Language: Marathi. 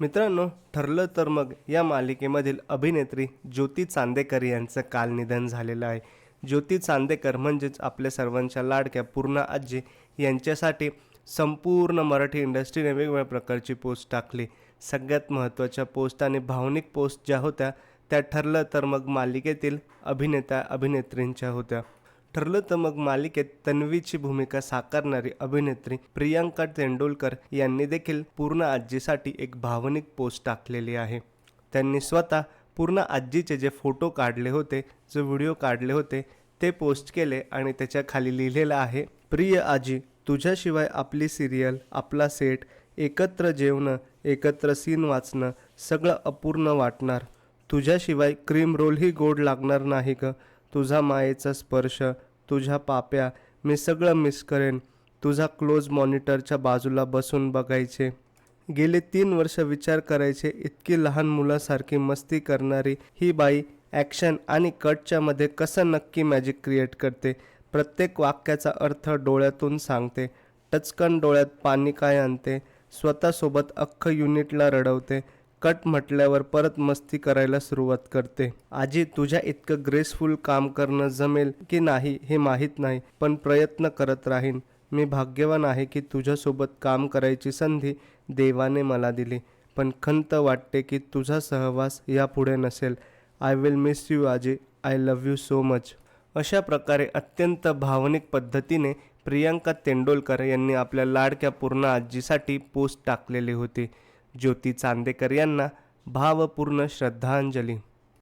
मित्रांनो ठरलं तर मग या मालिकेमधील अभिनेत्री ज्योती चांदेकर यांचं काल निधन झालेलं आहे. ज्योती चांदेकर म्हणजेच आपल्या सर्वांच्या लाडक्या पूर्ण आजी यांच्यासाठी संपूर्ण मराठी इंडस्ट्रीने वेगवेगळ्या प्रकारची पोस्ट टाकली. सगळ्यात महत्त्वाच्या पोस्ट आणि भावनिक पोस्ट ज्या होत्या त्या ठरलं तर मग मालिकेतील अभिनेता अभिनेत्रींच्या होत्या. ठरलं तर मग मालिकेत तन्वीची भूमिका साकारणारी अभिनेत्री प्रियांका तेंडुलकर यांनी देखील पूर्ण आजीसाठी एक भावनिक पोस्ट टाकलेली आहे. त्यांनी स्वतः पूर्ण आजीचे जे फोटो काढले होते जे व्हिडिओ काढले होते ते पोस्ट केले आणि त्याच्याखाली लिहिलेलं आहे प्रिय आजी तुझ्याशिवाय आपली सिरियल आपला सेट एकत्र जेवणं एकत्र सीन वाचणं सगळं अपूर्ण वाटणार. तुझ्याशिवाय क्रीम रोलही गोड लागणार नाही गं. तुझा मायेचा स्पर्श तुझ्या पाप्या मी सगळं मिस करेन. तुझा क्लोज मॉनिटरच्या बाजूला बसून बघायचे. गेले तीन वर्ष विचार करायचे इतकी लहान मुलासारखी मस्ती करणारी ही बाई ॲक्शन आणि कटच्या मध्ये कसं नक्की मॅजिक क्रिएट करते प्रत्येक वाक्याचा अर्थ डोळ्यातून सांगते. टचकन डोळ्यात पाणी काय आणते स्वतःसोबत अख्खं युनिटला रडवते. कट म्हटल्यावर परत मस्ती करायला सुरुवात करते. आजी तुझ्या इतकं ग्रेसफुल काम करणं जमेल की नाही हे माहीत नाही पण प्रयत्न करत राहीन. मी भाग्यवान आहे की तुझ्यासोबत काम करायची संधी देवाने मला दिली पण खंत वाटते की तुझा सहवास यापुढे नसेल. आय विल मिस यू आजी. I love you so much अशा प्रकारे अत्यंत भावनिक पद्धतीने प्रियांका तेंडोलकर यांनी आपल्या लाडक्या पूर्ण आजीसाठी पोस्ट टाकलेली होती. ज्योती चांदेकर यांना भावपूर्ण श्रद्धांजली.